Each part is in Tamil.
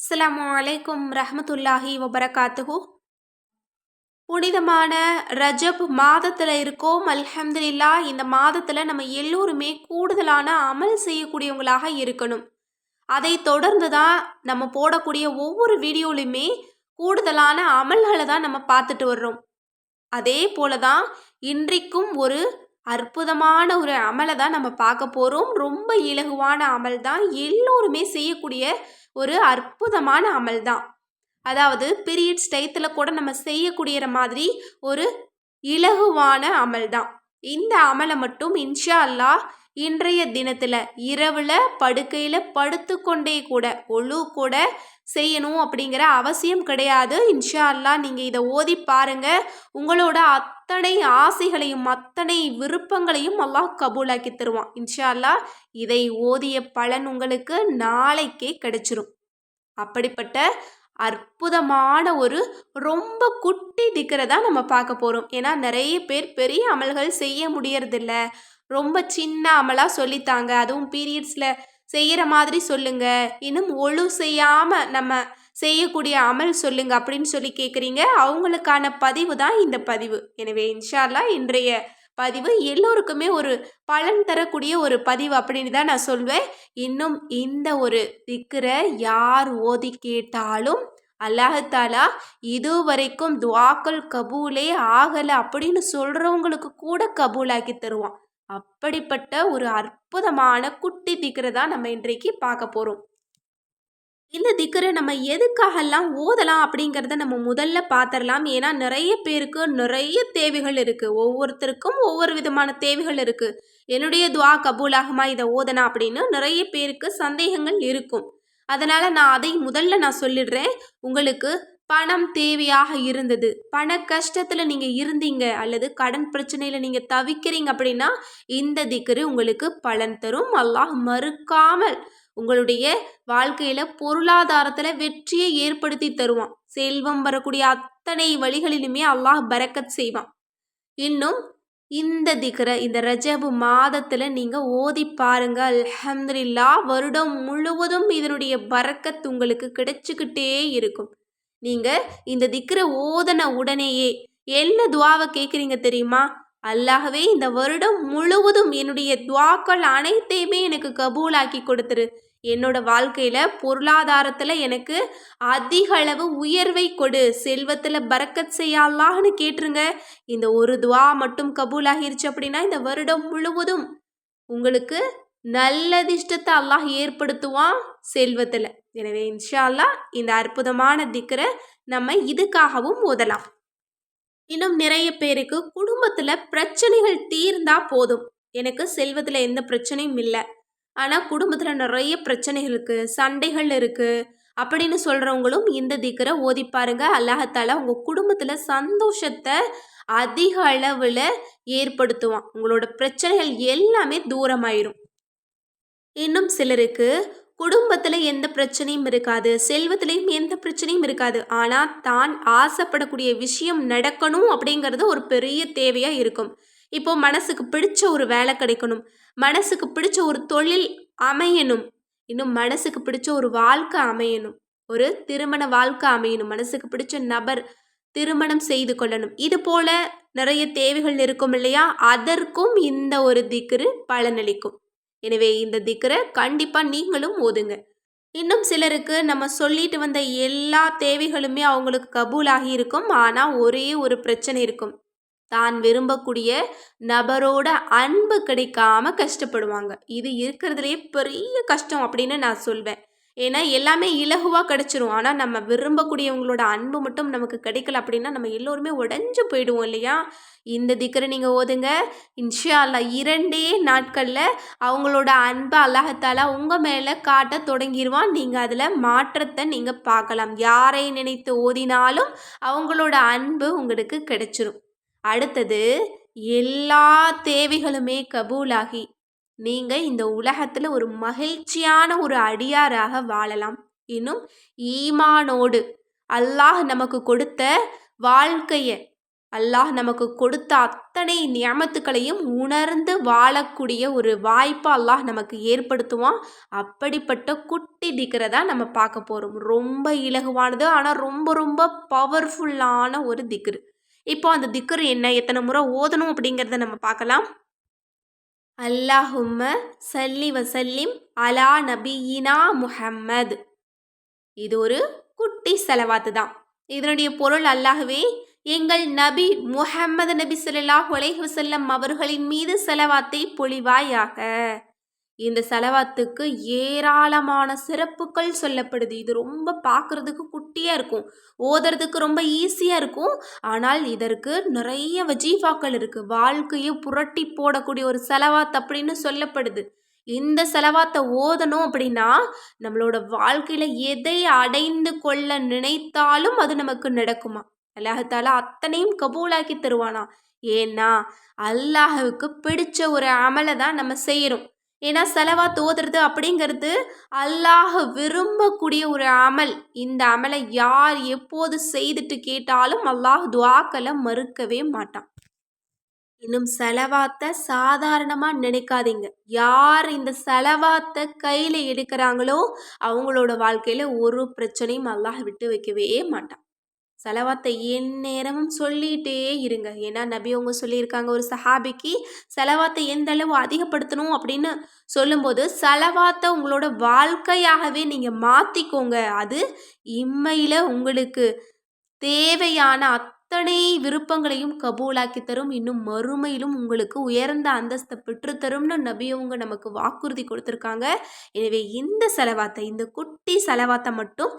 அஸ்லாம் அலைக்கும் ரஹமத்துல்லாஹி வபரகாத்துஹு. புனிதமான ரஜப் மாதத்தில் இருக்கோம். அல்ஹம்துலில்லா இந்த மாதத்தில் நம்ம எல்லோருமே கூடுதலான அமல் செய்யக்கூடியவங்களாக இருக்கணும். அதை தொடர்ந்து தான் நம்ம போடக்கூடிய ஒவ்வொரு வீடியோலையுமே கூடுதலான அமல்களை தான் நம்ம பார்த்துட்டு வர்றோம். அதே போல தான் இன்றைக்கும் ஒரு அற்புதமான ஒரு அமலை தான் நம்ம பார்க்க போகிறோம் ரொம்ப இலகுவான அமல் தான். எல்லோருமே செய்யக்கூடிய ஒரு அற்புதமான அமல் தான் அதாவது பீரியட்ஸ் டயத்தில் கூட நம்ம செய்யக்கூடிய மாதிரி ஒரு இலகுவான அமல் தான் இந்த அமலை மட்டும் இன்ஷா அல்லாஹ் இன்றைய தினத்தில் இரவில் படுக்கையில் படுத்துக்கொண்டே கூட ஒழு கூட செய்யணும் அப்படிங்கிற அவசியம் கிடையாது. இன்ஷா அல்லா நீங்கள் இதை ஓதி பாருங்கள் உங்களோட அத்தனை ஆசைகளையும் அத்தனை விருப்பங்களையும் அல்லாஹ் கபூலாக்கி தருவான். இன்ஷா அல்லா இதை ஓதிய பலன் உங்களுக்கு நாளைக்கே கிடைச்சிரும். அப்படிப்பட்ட அற்புதமான ஒரு ரொம்ப குட்டி திக்கிறதா நம்ம பார்க்க போகிறோம் ஏன்னா நிறைய பேர் பெரிய அமல்கள் செய்ய முடியறதில்ல. ரொம்ப சின்ன அமலாக சொல்லித்தாங்க. அதுவும் பீரியட்ஸில் செய்கிற மாதிரி சொல்லுங்க. இன்னும் ஒழு செய்யாமல் நம்ம செய்யக்கூடிய அமல் சொல்லுங்க அப்படின்னு சொல்லி கேட்குறீங்க அவங்களுக்கான பதிவு தான் இந்த பதிவு. எனவே இன்ஷால்லா இன்றைய பதிவு எல்லோருக்குமே ஒரு பலன் தரக்கூடிய ஒரு பதிவு அப்படின்னு தான் நான் சொல்வேன். இன்னும் இந்த ஒரு திக்கரை யார் ஓதி கேட்டாலும் அல்லாஹாலா இதுவரைக்கும் துவாக்கள் கபூலே ஆகலை அப்படின்னு சொல்கிறவங்களுக்கு கூட கபூலாக்கி தருவான். அப்படிப்பட்ட ஒரு அற்புதமான குட்டி திக்கரை தான் நம்ம இன்றைக்கு பார்க்க போகிறோம் இந்த திக்கரை நம்ம எதுக்காகலாம் ஓதலாம் அப்படிங்கிறத நம்ம முதல்ல பார்த்துடலாம் ஏன்னா நிறைய பேருக்கு நிறைய தேவைகள் இருக்குது ஒவ்வொருத்தருக்கும் ஒவ்வொரு விதமான தேவைகள் இருக்குது என்னுடைய துவா கபூலாகுமா இதை ஓதனா அப்படின்னு நிறைய பேருக்கு சந்தேகங்கள் இருக்கும். அதனால் நான் அதை முதல்ல நான் சொல்லிடுறேன். உங்களுக்கு பணம் தேவையாக இருந்தது. பண கஷ்டத்தில் நீங்கள் இருந்தீங்க அல்லது கடன் பிரச்சனையில் நீங்கள் தவிக்கிறீங்க அப்படின்னா இந்த திக்கரு உங்களுக்கு பலன் தரும். அல்லாஹ் மறுக்காமல் உங்களுடைய வாழ்க்கையில் பொருளாதாரத்தில் வெற்றியை ஏற்படுத்தி தருவான். செல்வம் வரக்கூடிய அத்தனை வழிகளிலுமே அல்லாஹ் பறக்கத் செய்வான். இன்னும் இந்த திகரை இந்த ரஜபு மாதத்தில் நீங்கள் ஓதி பாருங்க. அல்ஹம்துலில்லா வருடம் முழுவதும் இதனுடைய பறக்கத் உங்களுக்கு கிடைச்சிக்கிட்டே இருக்கும். நீங்கள் இந்த திக்ர ஓதன உடனேயே என்ன துவாவை கேட்குறீங்க தெரியுமா? அல்லாகவே இந்த வருடம் முழுவதும் என்னுடைய துவாக்கள் அனைத்தையுமே எனக்கு கபூலாக்கி கொடுத்துரு. என்னோட வாழ்க்கையில் பொருளாதாரத்தில் எனக்கு அதிக அளவு உயர்வை கொடு. செல்வத்தில் பறக்கத் செய்யலான்னு கேட்டுருங்க. இந்த ஒரு துவா மட்டும் கபூல் ஆகிருச்சு அப்படின்னா இந்த வருடம் முழுவதும் உங்களுக்கு நல்லதிஷ்டத்தை அல்லாஹ் ஏற்படுத்துவான். செல்வத்தில். எனவே இன்ஷா அல்லாஹ் இந்த அற்புதமான திக்கரை நம்ம இதுக்காகவும் ஓதலாம். இன்னும் நிறைய பேருக்கு குடும்பத்தில் பிரச்சனைகள் தீர்ந்தா போதும். எனக்கு செல்வத்தில் எந்த பிரச்சனையும் இல்லை. ஆனால் குடும்பத்தில் நிறைய பிரச்சனைகள் இருக்குது சண்டைகள் இருக்குது அப்படின்னு சொல்கிறவங்களும் இந்த திக்கரை ஓதி பாருங்க. அல்லாஹத்தால உங்கள் குடும்பத்தில் சந்தோஷத்தை அதிக அளவில் ஏற்படுத்துவான். உங்களோட பிரச்சனைகள் எல்லாமே தூரமாயிரும். இன்னும் சிலருக்கு குடும்பத்தில் எந்த பிரச்சனையும் இருக்காது செல்வத்திலையும் எந்த பிரச்சனையும் இருக்காது. ஆனால் தான் ஆசைப்படக்கூடிய விஷயம் நடக்கணும் அப்படிங்கிறது ஒரு பெரிய தேவையாக இருக்கும். இப்போ மனசுக்கு பிடிச்ச ஒரு வேலை கிடைக்கணும். மனசுக்கு பிடிச்ச ஒரு தொழில் அமையணும். இன்னும் மனசுக்கு பிடிச்ச ஒரு வாழ்க்கை அமையணும். ஒரு திருமண வாழ்க்கை அமையணும். மனசுக்கு பிடிச்ச நபர் திருமணம் செய்து கொள்ளணும். இது போல நிறைய தேவைகள் இருக்கும் இல்லையா? அதற்கும் இந்த ஒரு திக்ரு பலனளிக்கும். எனவே இந்த திக்கரை கண்டிப்பாக நீங்களும் ஓதுங்க. இன்னும் சிலருக்கு நம்ம சொல்லிட்டு வந்த எல்லா தேவைகளுமே அவங்களுக்கு கபூலாகி இருக்கும். ஆனால் ஒரே ஒரு பிரச்சனை இருக்கும். தான் விரும்பக்கூடிய நபரோட அன்பு கிடைக்காம கஷ்டப்படுவாங்க. இது இருக்கிறதுலே பெரிய கஷ்டம் அப்படின்னு நான் சொல்வேன். ஏன்னா எல்லாமே இலகுவாக கிடச்சிரும். ஆனால் நம்ம விரும்பக்கூடியவங்களோட அன்பு மட்டும் நமக்கு கிடைக்கல அப்படின்னா நம்ம எல்லோருமே உடஞ்சு போயிடுவோம் இல்லையா? இந்த திக்கரை நீங்கள் ஓதுங்க. இன்ஷா அல்லா இரண்டே நாட்களில் அவங்களோட அன்பை அல்லாஹத்தாலா உங்கள் மேலே காட்ட தொடங்கிடுவான் நீங்கள் அதில் மாற்றத்தை நீங்கள் பார்க்கலாம். யாரை நினைத்து ஓதினாலும் அவங்களோட அன்பு உங்களுக்கு கிடைச்சிரும். அடுத்தது எல்லா தேவைகளுமே கபூலாகி நீங்கள் இந்த உலகத்தில் ஒரு மகிழ்ச்சியான ஒரு அடியாராக வாழலாம். இன்னும் ஈமானோடு அல்லாஹ் நமக்கு கொடுத்த வாழ்க்கையை அல்லாஹ் நமக்கு கொடுத்த அத்தனை நியமத்துக்களையும் உணர்ந்து வாழக்கூடிய ஒரு வாய்ப்பை அல்லாஹ் நமக்கு ஏற்படுத்துவான். அப்படிப்பட்ட குட்டி திக்கரை தான் நம்ம பார்க்க போகிறோம் ரொம்ப இலகுவானது ஆனால் ரொம்ப ரொம்ப பவர்ஃபுல்லான ஒரு திக்ரு இப்போ அந்த திக்ரு என்ன எத்தனை முறை ஓதணும் அப்படிங்கிறத நம்ம பார்க்கலாம். அல்லாஹும்ம சல்லி வசல்லிம் அலா நபியினா முஹம்மது. இது ஒரு குட்டி செலவாத்து தான். இதனுடைய பொருள் அல்லாஹுவே எங்கள் நபி முஹம்மது நபி ஸல்லல்லாஹு அலைஹி செல்லம் அவர்களின் மீது செலவாத்தை பொழிவாயாக. இந்த செலவாத்துக்கு ஏராளமான சிறப்புகள் சொல்லப்படுது. இது ரொம்ப பார்க்குறதுக்கு குட்டியாக இருக்கும். ஓதுறதுக்கு ரொம்ப ஈஸியாக இருக்கும். ஆனால் இதற்கு நிறைய வஜீஃபாக்கள் இருக்குது வாழ்க்கையை புரட்டி போடக்கூடிய ஒரு செலவாத் அப்படின்னு சொல்லப்படுது. இந்த செலவாத்தை ஓதணும் அப்படின்னா நம்மளோட வாழ்க்கையில் எதை அடைந்து கொள்ள நினைத்தாலும் அது நமக்கு நடக்குமா? அல்லாஹால அத்தனையும் கபூலாக்கி தருவானா? ஏன்னா அல்லாஹுக்கு பிடிச்ச ஒரு அமலை தான் நம்ம செய்கிறோம் ஏன்னா செலவா தோதுறது அப்படிங்கிறது அல்லாஹ் விரும்பக்கூடிய ஒரு அமல். இந்த அமலை யார் எப்போது செய்துட்டு கேட்டாலும் அல்லாஹ் துவாக்களை மறுக்கவே மாட்டான். இன்னும் செலவாத்தை சாதாரணமாக நினைக்காதீங்க. யார் இந்த செலவாத்தை கையில் எடுக்கிறாங்களோ அவங்களோட வாழ்க்கையில் ஒரு பிரச்சனையும் அல்லாஹ் விட்டு வைக்கவே மாட்டான். செலவாத்தை என் நேரமும் சொல்லிகிட்டே இருங்க. ஏன்னா நபி அவங்க சொல்லியிருக்காங்க ஒரு சஹாபிக்கு செலவாத்தை எந்த அளவு அதிகப்படுத்தணும் அப்படின்னு சொல்லும்போது செலவாத்தை உங்களோட வாழ்க்கையாகவே நீங்கள் மாற்றிக்கோங்க அது இம்மையில் உங்களுக்கு தேவையான அத்தனை விருப்பங்களையும் கபூலாக்கி தரும். இன்னும் மறுமையிலும் உங்களுக்கு உயர்ந்த அந்தஸ்தை பெற்றுத்தரும்னு நபியவங்க நமக்கு வாக்குறுதி கொடுத்துருக்காங்க. எனவே இந்த செலவாத்தை இந்த குட் குட்டி செலவாத்தை மட்டும்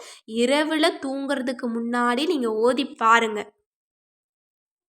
இரவில் தூங்குறதுக்கு முன்னாடி நீங்கள் ஓதி பாருங்கள்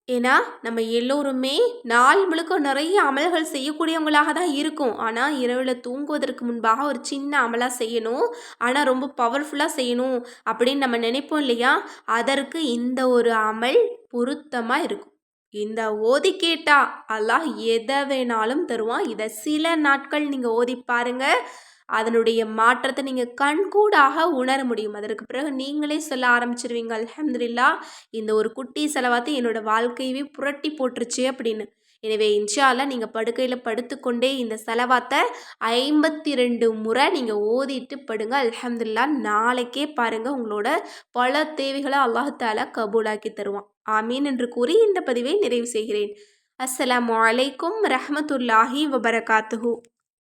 ஏன்னா நம்ம எல்லோருமே நாள் முழுக்க நிறைய அமல்கள் செய்யக்கூடியவங்களாக தான் இருக்கும். ஆனால் இரவில் தூங்குவதற்கு முன்பாக ஒரு சின்ன அமலாக செய்யணும். ஆனால் ரொம்ப பவர்ஃபுல்லாக செய்யணும் அப்படின்னு நம்ம நினைப்போம் இல்லையா? அதற்கு இந்த ஒரு அமல் பொருத்தமாக இருக்கும். இந்த ஓதி கேட்டா அல்லாஹ் எதை வேணாலும் தருவான். இதை சில நாட்கள் நீங்கள் ஓதி பாருங்கள் அதனுடைய மாற்றத்தை நீங்கள் கண்கூடாக உணர முடியும். அதற்கு பிறகு நீங்களே சொல்ல ஆரம்பிச்சிருவீங்க அலமதுல்லா இந்த ஒரு குட்டி செலவாத்து என்னோடய வாழ்க்கையவே புரட்டி போட்டுருச்சு அப்படின்னு. எனவே இன்ஷால்லாம் நீங்கள் படுக்கையில் படுத்துக்கொண்டே இந்த செலவாத்தை ஐம்பத்தி ரெண்டு முறை நீங்கள் ஓதிட்டு படுங்க. அலமதுல்லா நாளைக்கே பாருங்கள் உங்களோட பல தேவைகளை அல்லாஹால கபூலாக்கி தருவான். ஆமீன் என்று கூறி இந்த பதிவை நிறைவு செய்கிறேன். அஸ்லாம் வலைக்கும் ரஹமத்துல்லாஹி வபரகாத்துஹூ.